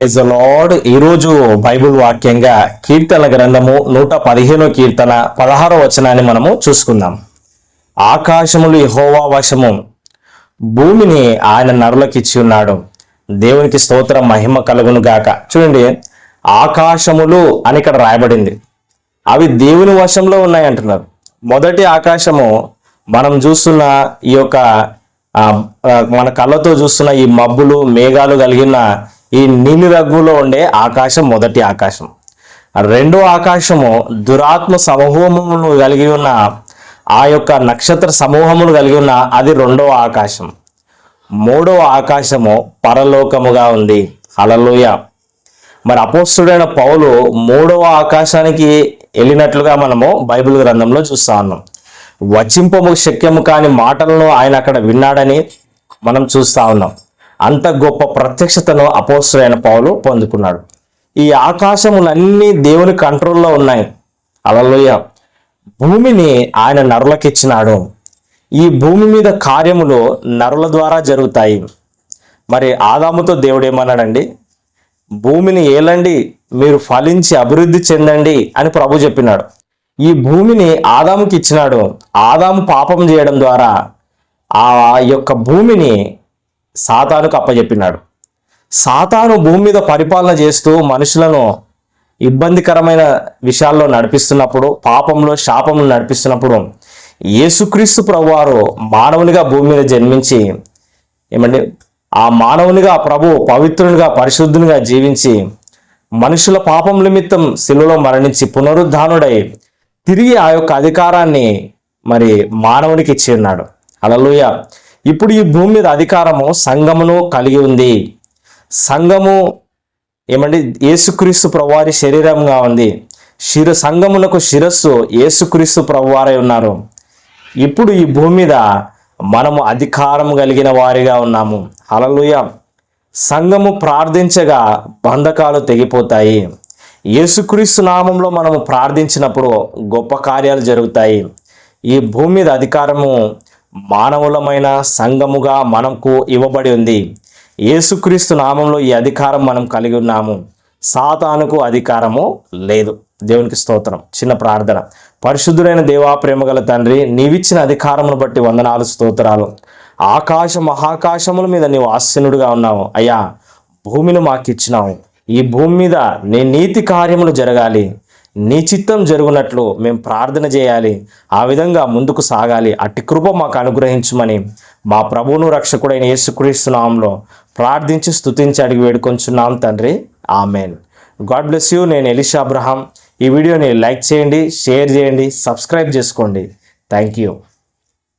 Praise lord ఈరోజు Bible వాక్యంగా కీర్తన గ్రంథము నూట పదిహేనో కీర్తన పదహారో వచనాన్ని మనము చూసుకుందాం. ఆకాశములు యెహోవా వశము. భూమిని ఆయన నరులకిచ్చి ఉన్నాడు. దేవునికి స్తోత్ర మహిమ కలుగును గాక. చూడండి ఆకాశములు అని ఇక్కడ రాయబడింది. అవి దేవుని వశంలో ఉన్నాయి అంటున్నారు. మొదటి ఆకాశము మనం చూస్తున్న ఈ యొక్క మన కళ్ళతో చూస్తున్న ఈ మబ్బులు మేఘాలు కలిగిన ఈ నీలి రంగులో ఉండే ఆకాశం మొదటి ఆకాశం. రెండో ఆకాశము దురాత్మ సమూహమును కలిగి ఉన్న ఆ యొక్క నక్షత్ర సమూహమును కలిగి ఉన్న అది రెండవ ఆకాశం. మూడవ ఆకాశము పరలోకముగా ఉంది. అలలోయ మరి అపోస్తుడైన పౌలు మూడవ ఆకాశానికి వెళ్ళినట్లుగా మనము బైబిల్ గ్రంథంలో చూస్తా ఉన్నాం. వచింపము శక్యము కాని మాటలను ఆయన అక్కడ విన్నాడని మనం చూస్తా ఉన్నాం. అంత గొప్ప ప్రత్యక్షతను అపోస్తుడైన పౌలు పొందుకున్నాడు. ఈ ఆకాశములన్నీ దేవుని కంట్రోల్లో ఉన్నాయి. అలలోయ భూమిని ఆయన నరులకిచ్చినాడు. ఈ భూమి మీద కార్యములు నరుల ద్వారా జరుగుతాయి. మరి ఆదాముతో దేవుడు ఏమన్నాడండి? భూమిని ఏలండి మీరు ఫలించి అభివృద్ధి చెందండి అని ప్రభు చెప్పినాడు. ఈ భూమిని ఆదాముకి ఇచ్చినాడు ఆదాము పాపం చేయడం ద్వారా ఆ యొక్క భూమిని సాతానుకు అప్పచెప్పినాడు సాతాను భూమి మీద పరిపాలన చేస్తూ మనుషులను ఇబ్బందికరమైన విషయాల్లో నడిపిస్తున్నప్పుడు పాపంలో శాపంలో నడిపిస్తున్నప్పుడు యేసుక్రీస్తు ప్రభువారు మానవునిగా భూమి మీద జన్మించి ఏమంటే ఆ మానవునిగా ప్రభు పవిత్రునిగా పరిశుద్ధునిగా జీవించి మనుషుల పాపం నిమిత్తం శిలువలో మరణించి పునరుద్ధానుడై తిరిగి ఆ యొక్క అధికారాన్ని మరి మానవునికి ఇచ్చి ఉన్నాడు. అలలుయ ఇప్పుడు ఈ భూమి మీద అధికారము సంఘమును కలిగి ఉంది. సంఘము ఏమంటే యేసుక్రీస్తు ప్రభువారి శరీరంగా ఉంది. శిర సంఘమునకు శిరస్సు యేసుక్రీస్తు ప్రభువారై ఉన్నారు. ఇప్పుడు ఈ భూమి మీద మనము అధికారం కలిగిన వారిగా ఉన్నాము. అలలుయ సంఘము ప్రార్థించగా బంధకాలు తెగిపోతాయి. యేసుక్రీస్తు నామంలో మనము ప్రార్థించినప్పుడు గొప్ప కార్యాలు జరుగుతాయి. ఈ భూమి మీద అధికారము మానవులమైన సంఘముగా మనకు ఇవ్వబడి ఉంది. యేసుక్రీస్తు నామంలో ఈ అధికారం మనం కలిగి ఉన్నాము. సాతానుకు అధికారము లేదు. దేవునికి స్తోత్రం. చిన్న ప్రార్థన. పరిశుద్ధుడైన దేవా ప్రేమగల తండ్రి నీవిచ్చిన అధికారమును బట్టి వందనాలు స్తోత్రాలు. ఆకాశ మహాకాశముల మీద నీవు ఆశనుడుగా ఉన్నావు. అయ్యా భూమిని మాకిచ్చినావు. ఈ భూమి మీద నీ నీతి కార్యములు జరగాలి. నీ చిత్తం జరుగునట్లు మేము ప్రార్థన చేయాలి. ఆ విధంగా ముందుకు సాగాలి. అట్టి కృప మాకు అనుగ్రహించమని మా ప్రభువును రక్షకుడైన యేసుక్రీస్తు నామంలో ప్రార్థించి స్థుతించి అడిగి వేడుకొంచున్నాం తండ్రి. ఆమెన్. God bless you. నేను ఎలిషా అబ్రహాం. ఈ వీడియోని లైక్ చేయండి షేర్ చేయండి సబ్స్క్రైబ్ చేసుకోండి. Thank you.